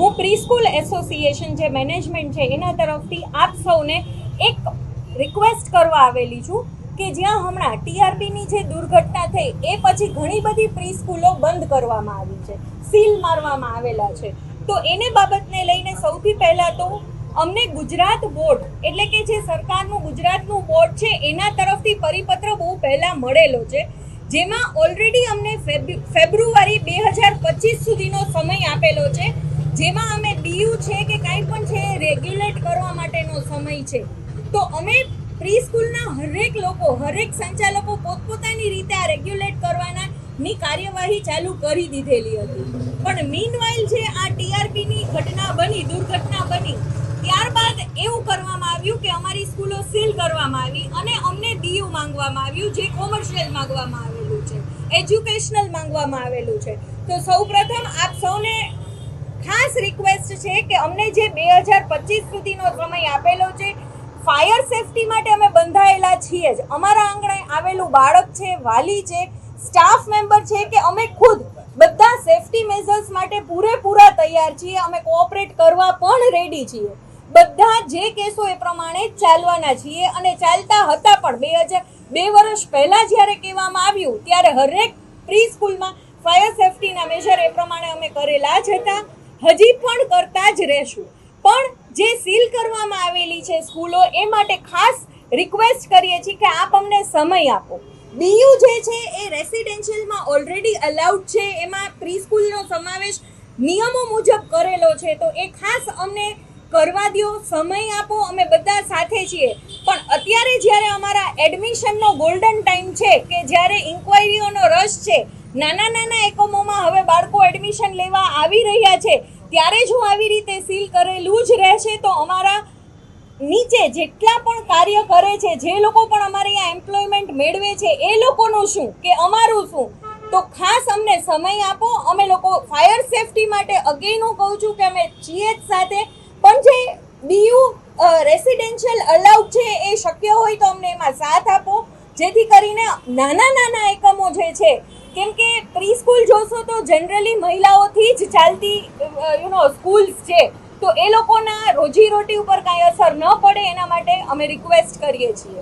હું preschool association જે management છે, એના તરફથી આપ સૌને એક રિક્વેસ્ટ કરવા આવેલી છું કે જ્યાં હમણાં ટીઆરપીની જે દુર્ઘટના થઈ, એ પછી ઘણી બધી પ્રીસ્કૂલો બંધ કરવામાં આવી છે, સીલ મારવામાં આવેલા છે. તો એને બાબતને લઈને સૌથી પહેલાં તો અમને ગુજરાત બોર્ડ, એટલે કે જે સરકારનું ગુજરાતનું બોર્ડ છે, એના તરફથી પરિપત્ર બહુ પહેલાં મળેલો છે, જેમાં ઓલરેડી અમને ફેબ્રુ- ફેબ્રુઆરી બે હજાર પચીસ સુધીનો સમય આપેલો છે જેમાં અમે બીયુ છે કે કાંઈ પણ છે રેગ્યુલેટ કરવા માટેનો સમય છે. તો અમે પ્રી સ્કૂલના હરેક લોકો, હરેક સંચાલકો પોતપોતાની રીતે આ રેગ્યુલેટ કરવાના ની કાર્યવાહી ચાલુ કરી દીધેલી હતી. પણ મીનવાઇલ જે આ ટીઆરપીની ઘટના બની, દુર્ઘટના બની, ત્યારબાદ એવું કરવામાં આવ્યું કે અમારી સ્કૂલો સીલ કરવામાં આવી અને અમને ડીયુ માંગવામાં આવ્યું, જે કોમર્શિયલ માંગવામાં આવેલું છે એજ્યુકેશનલ માંગવામાં આવેલું છે. તો સૌપ્રથમ આપ સૌને ખાસ રિક્વેસ્ટ છે કે અમને જે બે હજાર પચીસ સુધીનો સમય આપેલો છે ફાયર સેફટી માટે અમે બંધાયેલા છીએ જ. અમારા આંગણે આવેલું બાળક છે, વાલી છે સ્ટાફ મેમ્બર છે કે અમે ખુદ બધા સેફટી મેઝર્સ માટે પૂરેપૂરા તૈયાર છીએ. અમે કોઓપરેટ કરવા પણ રેડી છીએ. બધા જે કેસો એ પ્રમાણે ચાલવાના છીએ અને ચાલતા હતા પણ બે હજાર, બે વર્ષ પહેલાં જ્યારે કહેવામાં આવ્યું, ત્યારે હરેક પ્રી સ્કૂલમાં ફાયર સેફટીના મેજર એ પ્રમાણે અમે કરેલા જ હતા. હજી પણ કરતા જ રહેશું. પણ જે સીલ કરવામાં આવેલી છે સ્કૂલો, એ માટે ખાસ રિક્વેસ્ટ કરીએ છીએ કે આપ અમને સમય આપો. બીયુ જે છે, એ રેસિડેન્શિયલમાં ઓલરેડી અલાઉડ છે. એમાં પ્રી સ્કૂલનો સમાવેશ નિયમો મુજબ કરેલો છે. તો એ ખાસ અમને કરવા દો સમય આપો. અમે બધા સાથે છીએ. પણ અત્યારે જ્યારે અમારા એડમિશનનો ગોલ્ડન ટાઈમ છે કે જ્યારે ઇન્ક્વાયરીઓનો રસ છે, નાના નાના એકમોમાં હવે બાળકો એડમિશન લેવા આવી રહ્યા છે, ત્યારે જો આવી રીતે સીલ કરેલું જ રહેશે. તો અમારા નીચે જેટલા પણ કાર્ય કરે છે, જે લોકો પણ અમારે અહીંયા એમ્પ્લોયમેન્ટ મેળવે છે, એ લોકોનું શું કે અમારું શું? તો ખાસ અમને સમય આપો. અમે લોકો ફાયર સેફટી માટે અગેન હું કહું છું કે અમે છીએ જ સાથે પણ જે બીયુ રેસિડેન્શિયલ અલાઉડ છે એ શક્ય હોય તો અમને એમાં સાથ આપો. જેથી કરીને નાના નાના એકમો જે છે, કેમ કે પ્રી સ્કૂલ જોશો તો જનરલી મહિલાઓથી જ ચાલતી યુ નો સ્કૂલ્સ છે, તો એ લોકોના રોજીરોટી ઉપર કાંઈ અસર ન પડે, એના માટે અમે રિક્વેસ્ટ કરીએ છીએ.